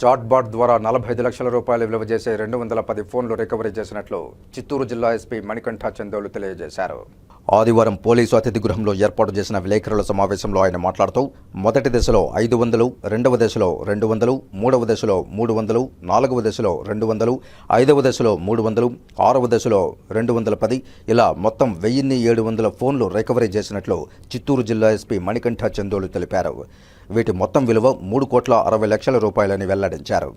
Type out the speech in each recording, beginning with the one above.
Chatbot ద్వారా నలభై ఐదు లక్షల రూపాయలు విలువ చేసే రెండు వందల పది ఫోన్లు రికవరీ చేసినట్లు చిత్తూరు జిల్లా ఎస్పీ మణికంఠ చందోలు తెలియజేశారు. ఆదివారం పోలీసు అతిథి గృహంలో ఏర్పాటు చేసిన విలేకరుల సమావేశంలో ఆయన మాట్లాడుతూ మొదటి దశలో ఐదు వందలు రెండవ దశలో రెండు వందలు మూడవ దశలో మూడు వందలు నాలుగవ దశలో రెండు వందలు ఐదవ దశలో మూడు వందలు ఆరవ దశలో రెండు వందల పది ఇలా మొత్తం వెయ్యిన్ని ఏడు వందల ఫోన్లు రికవరీ చేసినట్లు చిత్తూరు జిల్లా ఎస్పీ మణికంఠ చందోలు తెలిపారు. వీటి మొత్తం విలువ మూడు కోట్ల అరవై లక్షల రూపాయలని వెల్లడించారు.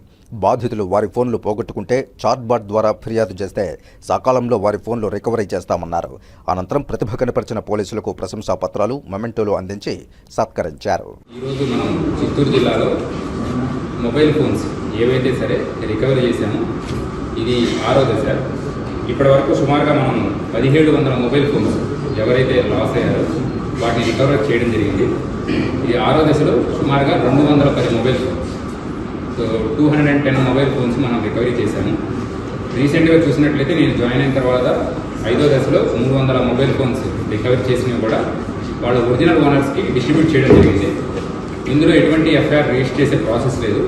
బాధితులు వారి ఫోన్లు పోగొట్టుకుంటే చాట్బాట్ ద్వారా ఫిర్యాదు చేస్తే సకాలంలో వారి ఫోన్లు రికవరీ చేస్తామన్నారు. అనంతరం ప్రతిభ కనపరిచిన పోలీసులకు ప్రశంసా పత్రాలు మొమెంటోలు అందించి సత్కరించారు. ఈరోజు మనం చిత్తూరు జిల్లాలో మొబైల్ ఫోన్స్ ఏవైతే సరే రికవరీ చేశామో ఇది ఆరో దశ. ఇప్పటి వరకు సుమారుగా మనం పదిహేడు వందల మొబైల్ ఫోన్స్ ఎవరైతే లాస్ అయ్యారో వాటిని రికవర్ చేయడం జరిగింది. ఇది ఆరో దశలో సుమారుగా రెండు వందల పది mobile phones so two hundred and ten mobile phones మనం రికవరీ చేశాము. రీసెంట్గా చూసినట్లయితే నేను జాయిన్ అయిన తర్వాత ఐదో దశలో మూడు వందల మొబైల్ ఫోన్స్ రికవరీ చేసినవి కూడా వాళ్ళ ఒరిజినల్ ఓనర్స్కి డిస్ట్రిబ్యూట్ చేయడం జరిగింది. ఇందులో ఎటువంటి ఎఫ్ఐఆర్ రిజిస్టర్ చేసే ప్రాసెస్ లేదు.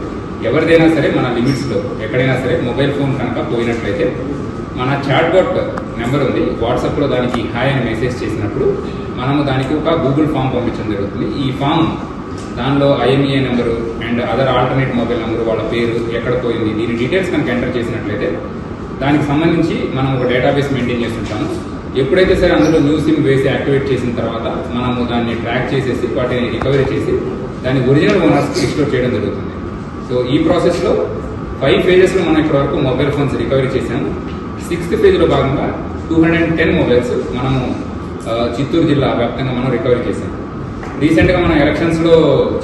ఎవరిదైనా సరే మన లిమిట్స్లో ఎక్కడైనా సరే మొబైల్ ఫోన్ కనుక పోయినట్లయితే మన చాట్బోట్ నెంబర్ ఉంది. వాట్సాప్లో దానికి హాయ్ అని మెసేజ్ చేసినప్పుడు మనము దానికి ఒక గూగుల్ ఫామ్ పంపించడం జరుగుతుంది. ఈ ఫామ్ దానిలో IMEI number and other alternate mobile number వాళ్ళ పేరు ఎక్కడ పోయింది దీని డీటెయిల్స్ కనుక ఎంటర్ చేసినట్లయితే దానికి సంబంధించి మనం ఒక డేటాబేస్ మెయింటైన్ చేస్తుంటాము. ఎప్పుడైతే సరే అందులో న్యూ సిమ్ వేసి యాక్టివేట్ చేసిన తర్వాత మనము దాన్ని ట్రాక్ చేసేసి వాటిని రికవరీ చేసి దాన్ని ఒరిజినల్ ఓనర్స్కి రిస్టోర్ చేయడం జరుగుతుంది. సో ఈ ప్రాసెస్లో ఫైవ్ ఫేజెస్లో మనం ఇప్పటివరకు మొబైల్ ఫోన్స్ రికవరీ చేశాము. సిక్స్త్ ఫేజ్లో భాగంగా two hundred and ten mobiles మనము చిత్తూరు జిల్లా వ్యాప్తంగా మనం రికవరీ చేసాం రీసెంట్గా మనం ఎలక్షన్స్లో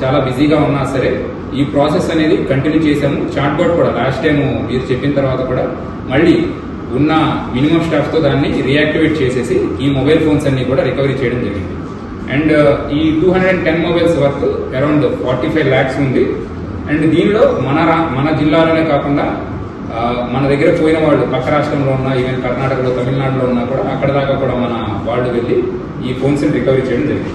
చాలా బిజీగా ఉన్నా సరే ఈ ప్రాసెస్ అనేది కంటిన్యూ చేశాము. చాట్బోర్డ్ కూడా లాస్ట్ టైము మీరు చెప్పిన తర్వాత కూడా మళ్ళీ ఉన్న మినిమం స్టాఫ్తో దాన్ని రియాక్టివేట్ చేసేసి ఈ మొబైల్ ఫోన్స్ అన్ని కూడా రికవరీ చేయడం జరిగింది. అండ్ ఈ two hundred and ten mobiles worth around forty five lakhs ఉంది. అండ్ దీనిలో మన రా మన జిల్లాలోనే కాకుండా మన దగ్గర పోయిన వాళ్ళు పక్క రాష్ట్రంలో ఉన్న ఈవెన్ కర్ణాటకలో తమిళనాడులో ఉన్నా కూడా అక్కడ దాకా కూడా మన వాళ్ళు వెళ్ళి ఈ ఫోన్స్ని రికవరీ చేయడం జరిగింది.